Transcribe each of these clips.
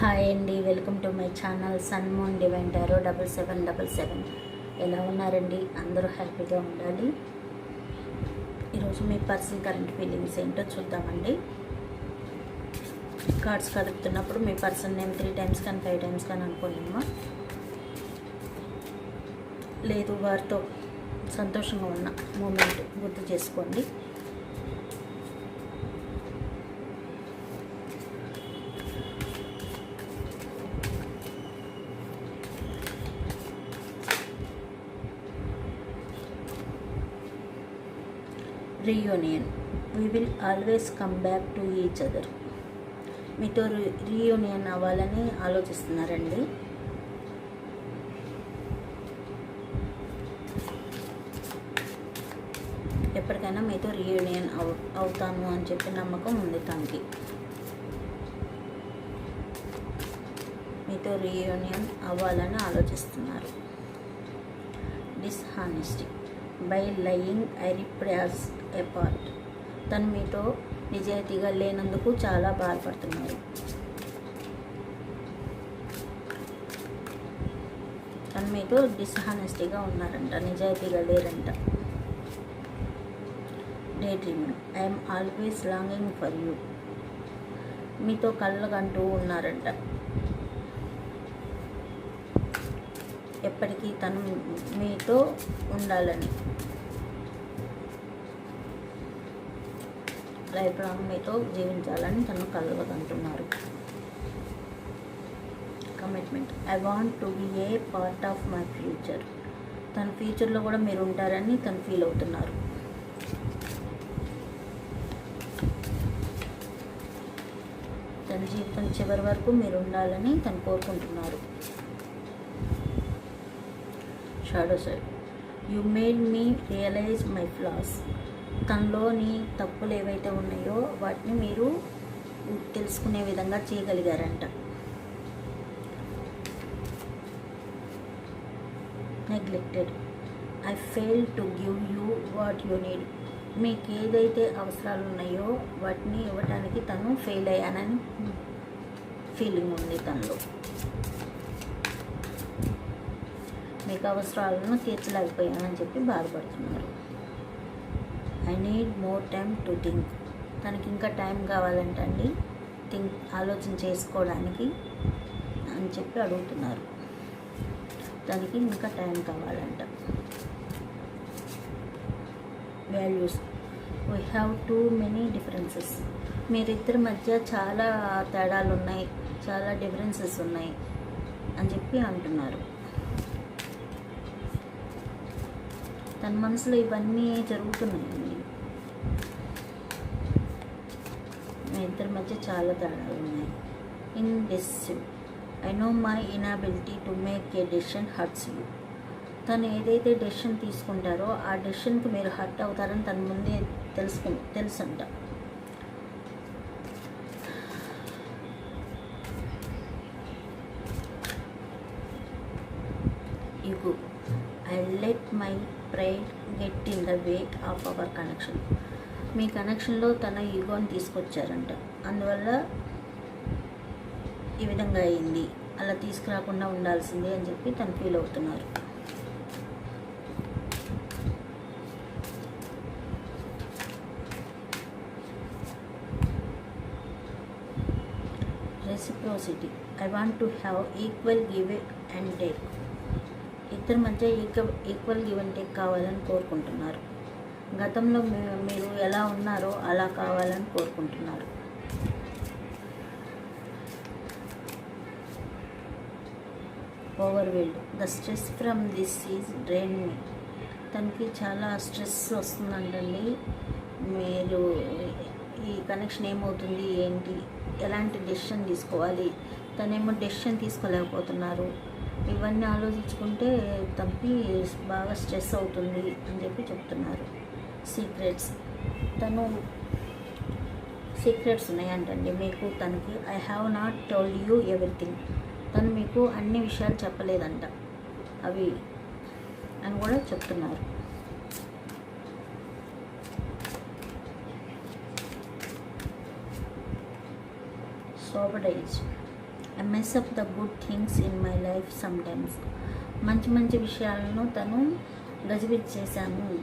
Hi అండి welcome to my channel Sunmoon Divine Tarot double seven double seven. ఎలా ఉన్నారండి? అందరూ హ్యాపీగా ఉండాలి. ఈరోజు మీ పర్సనల్ కరెంట్ ఫీలింగ్స్ ఏంటో చూద్దామండి. కార్డ్స్ కదుపుతున్నప్పుడు మీ పర్సన్ నేమ్ త్రీ టైమ్స్ కానీ ఫైవ్ టైమ్స్ కానీ అనుకోలేమా? లేదు వారితో సంతోషంగా ఉన్న మూమెంట్ గుర్తు చేసుకోండి. Reunion we will always come back to each other మీతో రీయూనియన్ అవ్వాలని ఆలోచిస్తున్నారండి. ఎప్పటికైనా మీతో రీయూనియన్ అవు అవుతాను అని చెప్పి నమ్మకం ఉంది తనకి. మీతో రీయూనియన్ అవ్వాలని ఆలోచిస్తున్నారు. Dishonesty by lying I ripped us apart తను మీతో నిజాయితీగా లేనందుకు చాలా బాధపడుతున్నారు. తను మీతో డిస్హానెస్టీగా ఉన్నారంట నిజాయితీగా లేరంట. Daydreaming I'm always longing for you మీతో కళ్ళకంటూ ఉన్నారంట. ఎప్పటికీ తను మీతో ఉండాలని. లైఫ్ మీతో జీవించాలని తను కలవకంటున్నారు commitment I want to be a part of my future తన ఫ్యూచర్లో కూడా మీరు ఉంటారని తను ఫీల్ అవుతున్నారు. తన జీవితం చివరి వరకు మీరు ఉండాలని తను కోరుకుంటున్నారు. Shadow side you made me realize my flaws తనలోని తప్పులు ఏవైతే ఉన్నాయో వాటిని మీరు తెలుసుకునే విధంగా చేయగలిగారంట. Neglected I fail to give you what you need మీకు ఏదైతే అవసరాలు ఉన్నాయో వాటిని ఇవ్వటానికి తను ఫెయిల్ అయ్యానని ఫీలింగ్ ఉంది తనలో. మీకు అవసరాలను తీర్చలేకపోయానని చెప్పి బాధపడుతున్నారు. I need more time to think తనకి ఇంకా టైం కావాలంటండి థింక్ ఆలోచన చేసుకోవడానికి అని చెప్పి అడుగుతున్నారు. దానికి ఇంకా టైం కావాలంట. Values we have too many differences మీరిద్దరి మధ్య చాలా తేడాలు ఉన్నాయి చాలా డిఫరెన్సెస్ ఉన్నాయి అని చెప్పి అంటున్నారు. తన మనసులో ఇవన్నీ జరుగుతున్నాయండి మీ ఇద్దరి మధ్య చాలా తేడాలు ఉన్నాయి. Indecisive I know my inability to make a decision hurts you. తను ఏదైతే డెసిషన్ తీసుకుంటారో ఆ డెసిషన్కి మీరు హర్ట్ అవుతారని తన ముందే తెలుసుకు తెలుసంట. Ego I let my pride get in the way of our connection మీ కనెక్షన్లో తన ఈగోని తీసుకొచ్చారంట. అందువల్ల ఈ విధంగా అయింది. అలా తీసుకురాకుండా ఉండాల్సిందే అని చెప్పి తను ఫీల్ అవుతున్నారు. Reciprocity I want to have equal give and take ఇద్దరి మధ్య ఈక్వ ఈక్వల్ గివ్ అండ్ టేక్ కావాలని కోరుకుంటున్నారు. గతంలో మీరు ఎలా ఉన్నారో అలా కావాలని కోరుకుంటున్నారు. Overwhelmed the stress from this is drain మీ తనకి చాలా స్ట్రెస్ వస్తుందంటండి. మీరు ఈ కనెక్షన్ ఏమవుతుంది ఏంటి ఎలాంటి డెసిషన్ తీసుకోవాలి తనేమో డెసిషన్ తీసుకోలేకపోతున్నారు. ఇవన్నీ ఆలోచించుకుంటే తప్పి బాగా స్ట్రెస్ అవుతుంది అని చెప్పి చెప్తున్నారు. సీక్రెట్స్ తను సీక్రెట్స్ ఉన్నాయంటండి మీకు తనకి. I have not told you everything తను మీకు అన్ని విషయాలు చెప్పలేదంట. అవి అని కూడా చెప్తున్నారు. Sabotage I mess up the good things in my life sometimes మంచి మంచి విషయాలను తను గజిబిజి చేశాను.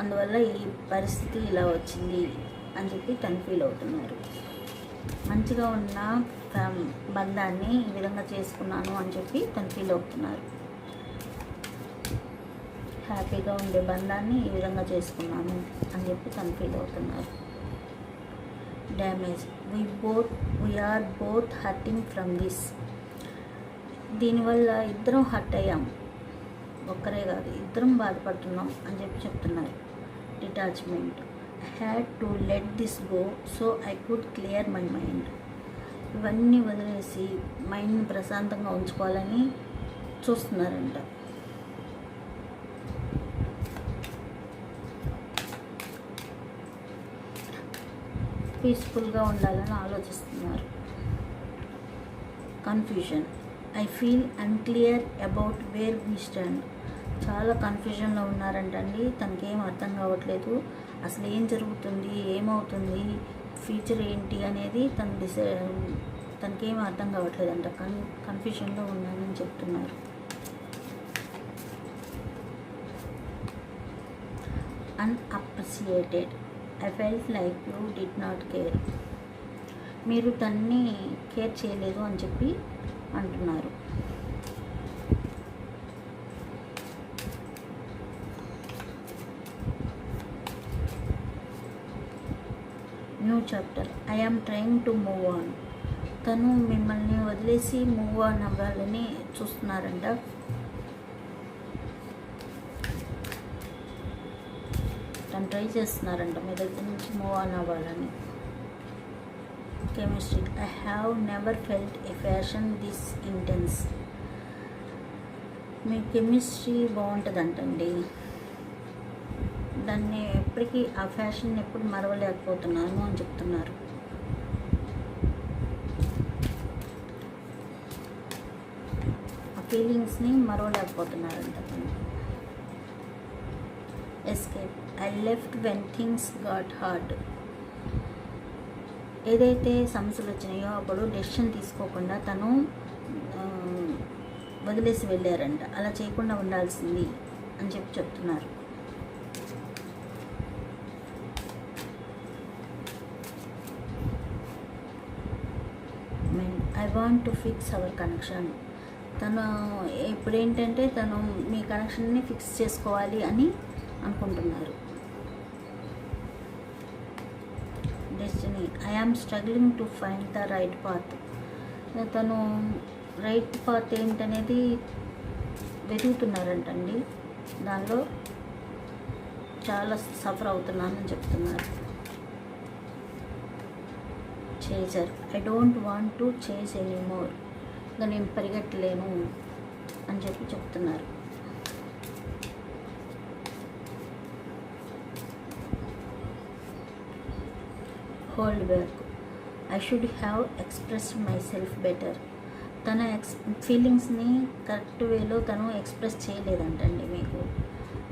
అందువల్ల ఈ పరిస్థితి ఇలా వచ్చింది అని చెప్పి తను ఫీల్ అవుతున్నారు. మంచిగా ఉన్న ఫ్యామ్ బంధాన్ని ఈ విధంగా చేసుకున్నాను అని చెప్పి తను ఫీల్ అవుతున్నారు. హ్యాపీగా ఉండే బంధాన్ని ఈ విధంగా చేసుకున్నాను అని చెప్పి తను ఫీల్ అవుతున్నారు. Damage we both we're both hurting from this దీనివల్ల ఇద్దరం హర్ట్ అయ్యాం. ఒక్కరే కాదు ఇద్దరం బాధపడుతున్నాం అని చెప్పి చెప్తున్నారు. Detachment had to let this go so I could clear my mind ఇవన్నీ వదిలేసి మైండ్ని ప్రశాంతంగా ఉంచుకోవాలని చూస్తున్నారంట. పీస్ఫుల్గా ఉండాలని ఆలోచిస్తున్నారు. Confusion I feel unclear about where we stand చాలా కన్ఫ్యూజన్లో ఉన్నారంటండి. తనకేం అర్థం కావట్లేదు. అసలు ఏం జరుగుతుంది? ఏమవుతుంది? ఫ్యూచర్ ఏంటి అనేది తన డిసై తనకేం అర్థం కావట్లేదంట. కన్ కన్ఫ్యూజన్లో ఉన్నానని చెప్తున్నారు. Unappreciated I felt like you did not care మీరు తన్ని కేర్ చేయలేదు అని చెప్పి అంటున్నారు. New chapter I am trying to move on తను మిమ్మల్ని వదిలేసి మూవ్ ఆన్ అవ్వాలని చూస్తున్నారంట. దాన్ని ట్రై చేస్తున్నారంట మీ దగ్గర నుంచి మూవ్ ఆన్ అవ్వాలని chemistry I have never felt a passion this intense me chemistry బాగుంటుందంటండి. దాన్ని ఎప్పటికీ ఆ ఫ్యాషన్ ఎప్పుడు మరవలేకపోతున్నాను అని చెప్తున్నారు. ఆ ఫీలింగ్స్ని మరవలేకపోతున్నారంట. Escape I left when things got hard ఏదైతే సమస్యలు వచ్చినాయో అప్పుడు డెసిషన్ తీసుకోకుండా తను వదిలేసి వెళ్ళారంట. అలా చేయకుండా ఉండాల్సింది అని చెప్పి చెప్తున్నారు. I want to fix our connection తను ఇప్పుడేంటంటే తను మీ కనెక్షన్ని ఫిక్స్ చేసుకోవాలి అని అనుకుంటున్నారు. I am struggling to find the right path తను రైట్ పాత్ ఏంటనేది వెతుకుతున్నారంటండి. దానిలో చాలా సఫర్ అవుతున్నానని చెప్తున్నారు. Chaser I don't want to chase anymore ఇంకా నేను పరిగెట్టలేను అని చెప్పి చెప్తున్నారు. Hold back I should have expressed myself better తన ఎక్స్ ఫీలింగ్స్ని కరెక్ట్ వేలో తను ఎక్స్ప్రెస్ చేయలేదంటండి మీకు.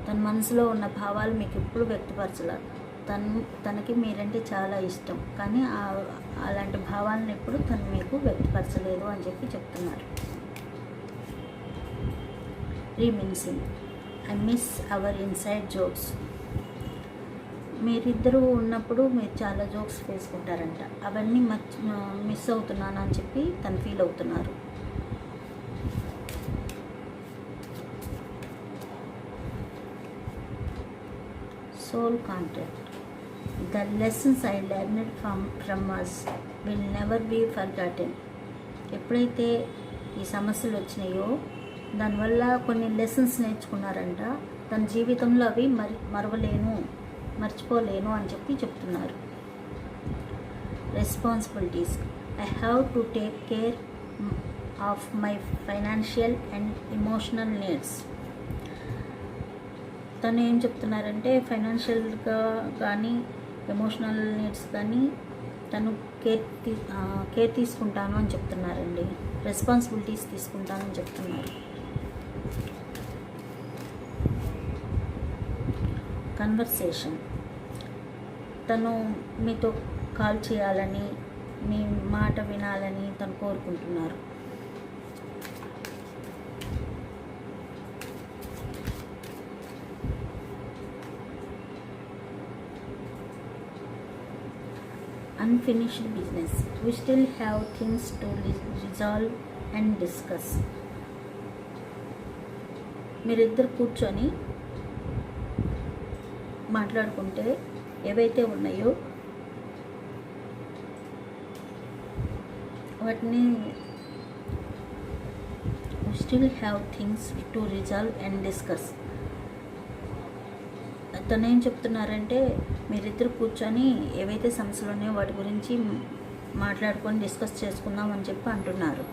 తన మనసులో ఉన్న భావాలు మీకు ఎప్పుడు వ్యక్తపరచలేదు తను తనకి మీరంటే చాలా ఇష్టం. కానీ అలాంటి భావాలను ఎప్పుడు తను మీకు వ్యక్తపరచలేదు అని చెప్పి చెప్తున్నారు. Reminiscing I miss our inside jokes మీరిద్దరూ ఉన్నప్పుడు మీరు చాలా జోక్స్ వేసుకుంటారంట. అవన్నీ మచ్ మిస్ అవుతున్నాను అని చెప్పి తను ఫీల్ అవుతున్నారు. Soul contact the lessons I learned from from us will never be forgotten ఎప్పుడైతే ఈ సమస్యలు వచ్చినాయో దానివల్ల కొన్ని లెసన్స్ నేర్చుకున్నారంట. తన జీవితంలో అవి మరి మరవలేను. మర్చిపోలేను అని చెప్పి చెప్తున్నారు. Responsibilities I have to take care of my financial and emotional needs తను ఏం చెప్తున్నారంటే ఫైనాన్షియల్గా కానీ ఎమోషనల్ నీడ్స్ కానీ తను కేర్ తీ కేర్ తీసుకుంటాను అని చెప్తున్నారండి. రెస్పాన్సిబిలిటీస్ తీసుకుంటాను అని చెప్తున్నారు. కన్వర్సేషన్ తను మీతో కాల్ చేయాలని మీ మాట వినాలని తను కోరుకుంటున్నారు unfinished business. We still have things to re- resolve and discuss. మీరిద్దరు కూర్చొని మాట్లాడుకుంటే ఏవైతే ఉన్నాయో వాటిని still have things to resolve and discuss తను ఏం చెప్తున్నారంటే మీరిద్దరు కూర్చొని ఏవైతే సమస్యలు ఉన్నాయో వాటి గురించి మాట్లాడుకొని డిస్కస్ చేసుకుందాం అని చెప్పి అంటున్నారు.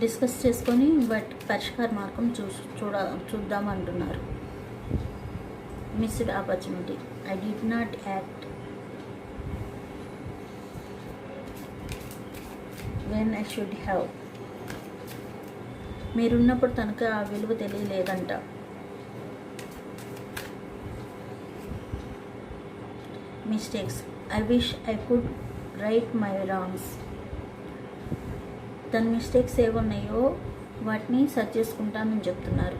డిస్కస్ చేసుకొని వాటి పరిష్కార మార్గం చూ చూడ చూద్దామంటున్నారు missed opportunity I did not act when I should have మీరున్నప్పుడు తనకు ఆ విలువ తెలియలేదంట. Mistakes I wish I could right my wrongs తన మిస్టేక్స్ ఏమున్నాయో వాటిని సరి చేసుకుంటానని చెప్తున్నారు.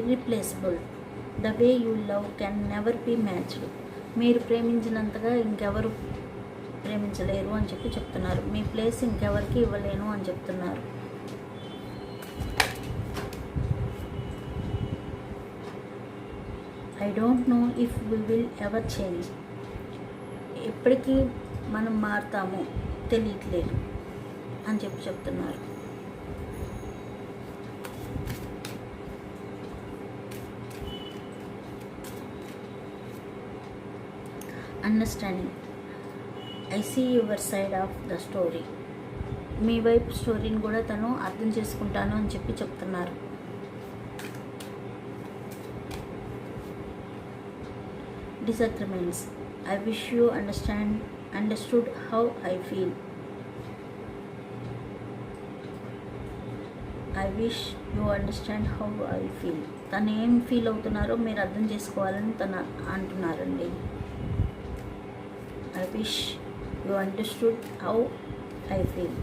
Irreplaceable the way you love can never be matched మీరు ప్రేమించినంతగా ఇంకెవరు ప్రేమించలేరు అని చెప్పి చెప్తున్నారు. మీ ప్లేస్ ఇంకెవరికి ఇవ్వలేను అని చెప్తున్నారు. I don't know if we will ever change ఎప్పటికీ మనం మారుతామో తెలియట్లేదు అని చెప్పి చెప్తున్నారు. Understanding I see your side of the story మీ వైపు స్టోరీని కూడా తను అర్థం చేసుకుంటాను అని చెప్పి చెప్తున్నారు. Disagreements I wish you understand understood how I feel I wish you understand how I feel తను ఏం ఫీల్ అవుతున్నారో మీరు అర్థం చేసుకోవాలని తను అంటున్నారండి. I wish you understood how I feel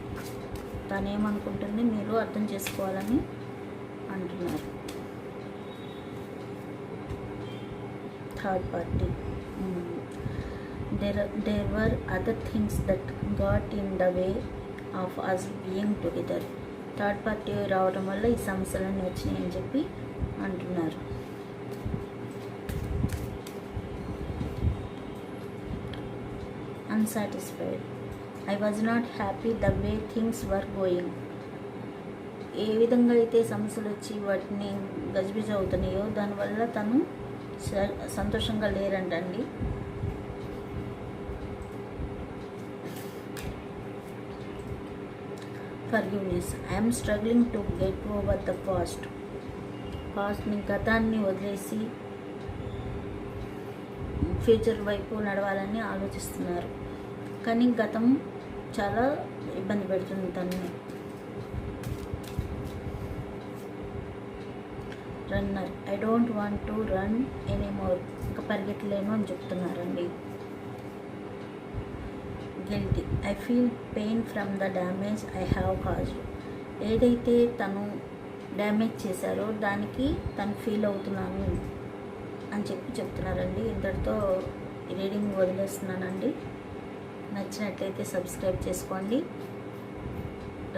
తను ఏమనుకుంటుంది? మీరు అర్థం చేసుకోవాలని అంటున్నారు. Third party there there were other things that got in the way of us being together third party రావడం వల్ల ఈ సమస్యలన్నీ వచ్చినాయి అని చెప్పి అంటున్నారు. Unsatisfied I was not happy the way things were going ఏ విధంగా అయితే సమస్యలు వచ్చి వాటిని గజిబిజి అవుతున్నాయో దానివల్ల తను సంతోషంగా లేరంటండి forgiveness I'm struggling to get over the past పాస్ట్ని గతాన్ని వదిలేసి ఫ్యూచర్ వైపు నడవాలని ఆలోచిస్తున్నారు. కానీ గతం చాలా ఇబ్బంది పెడుతుంది తనని. Runner I don't want to run anymore ఇంకా పరిగెట్టలేను అని చెప్తున్నారండి. Guilty I feel pain from the damage I have caused ఏదైతే తను డ్యామేజ్ చేశారో దానికి తను ఫీల్ అవుతున్నాను అని చెప్పి చెప్తున్నారండి. ఇంతటితో రీడింగ్ వదిలేస్తున్నానండి. నచ్చినట్లయితే సబ్స్క్రైబ్ చేసుకోండి.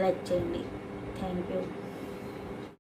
లైక్ చేయండి. Thank you